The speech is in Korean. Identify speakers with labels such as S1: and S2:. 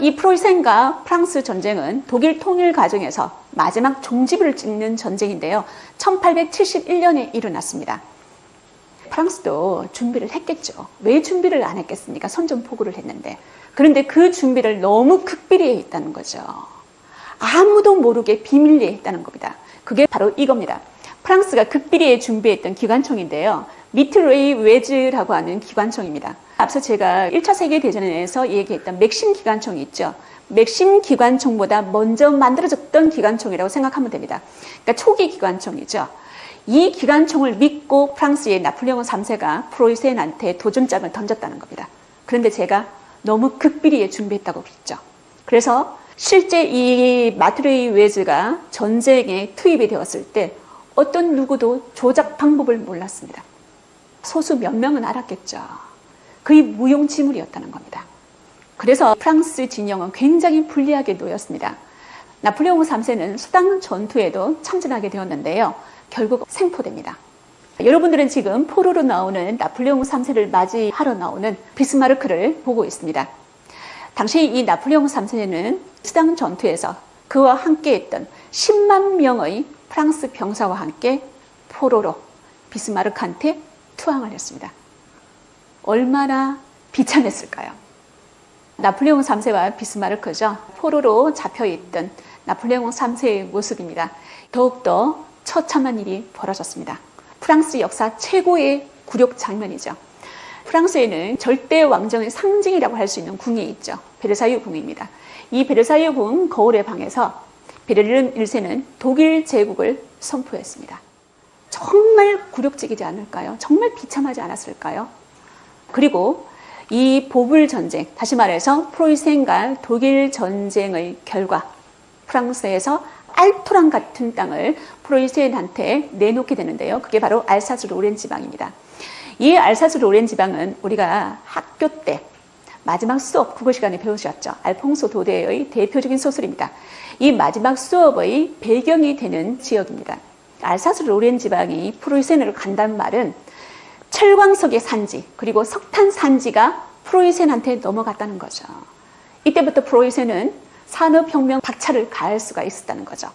S1: 이 프로이센과 프랑스 전쟁은 독일 통일 과정에서 마지막 종지부를 찍는 전쟁인데요. 1871년에 일어났습니다. 프랑스도 준비를 했겠죠. 왜 준비를 안 했겠습니까? 선전포고를 했는데. 그런데 그 준비를 너무 극비리에 했다는 거죠. 아무도 모르게 비밀리에 했다는 겁니다. 그게 바로 이겁니다. 프랑스가 극비리에 준비했던 기관총인데요. 미트레이 웨즈라고 하는 기관총입니다. 앞서 제가 1차 세계대전에서 얘기했던 맥심 기관총이 있죠. 맥심 기관총보다 먼저 만들어졌던 기관총이라고 생각하면 됩니다. 그러니까 초기 기관총이죠. 이 기관총을 믿고 프랑스의 나폴레옹 3세가 프로이센한테 도전장을 던졌다는 겁니다. 그런데 제가 너무 극비리에 준비했다고 그랬죠. 그래서 실제 이 마트레이 웨즈가 전쟁에 투입이 되었을 때 어떤 누구도 조작 방법을 몰랐습니다. 소수 몇 명은 알았겠죠. 거의 무용지물이었다는 겁니다. 그래서 프랑스 진영은 굉장히 불리하게 놓였습니다. 나폴레옹 3세는 수당 전투에도 참전하게 되었는데요. 결국 생포됩니다. 여러분들은 지금 포로로 나오는 나폴레옹 3세를 맞이하러 나오는 비스마르크를 보고 있습니다. 당시 이 나폴레옹 3세는 수당 전투에서 그와 함께 했던 10만 명의 프랑스 병사와 함께 포로로 비스마르크한테 투항을 했습니다. 얼마나 비참했을까요? 나폴레옹 3세와 비스마르크죠. 포로로 잡혀있던 나폴레옹 3세의 모습입니다. 더욱더 처참한 일이 벌어졌습니다. 프랑스 역사 최고의 굴욕 장면이죠. 프랑스에는 절대 왕정의 상징이라고 할 수 있는 궁이 있죠. 베르사유 궁입니다. 이 베르사유 궁 거울의 방에서 베를린 1세는 독일 제국을 선포했습니다. 정말 굴욕적이지 않을까요? 정말 비참하지 않았을까요? 그리고 이 보불 전쟁, 다시 말해서 프로이센과 독일 전쟁의 결과, 프랑스에서 알토란 같은 땅을 프로이센한테 내놓게 되는데요. 그게 바로 알사스 로렌 지방입니다. 이 알사스 로렌 지방은 우리가 학교 때 마지막 수업 국어 시간에 배우셨죠. 알퐁소 도데의 대표적인 소설입니다. 이 마지막 수업의 배경이 되는 지역입니다. 알사스 로렌 지방이 프로이센으로 간다는 말은 철광석의 산지 그리고 석탄 산지가 프로이센한테 넘어갔다는 거죠. 이때부터 프로이센은 산업혁명 박차를 가할 수가 있었다는 거죠.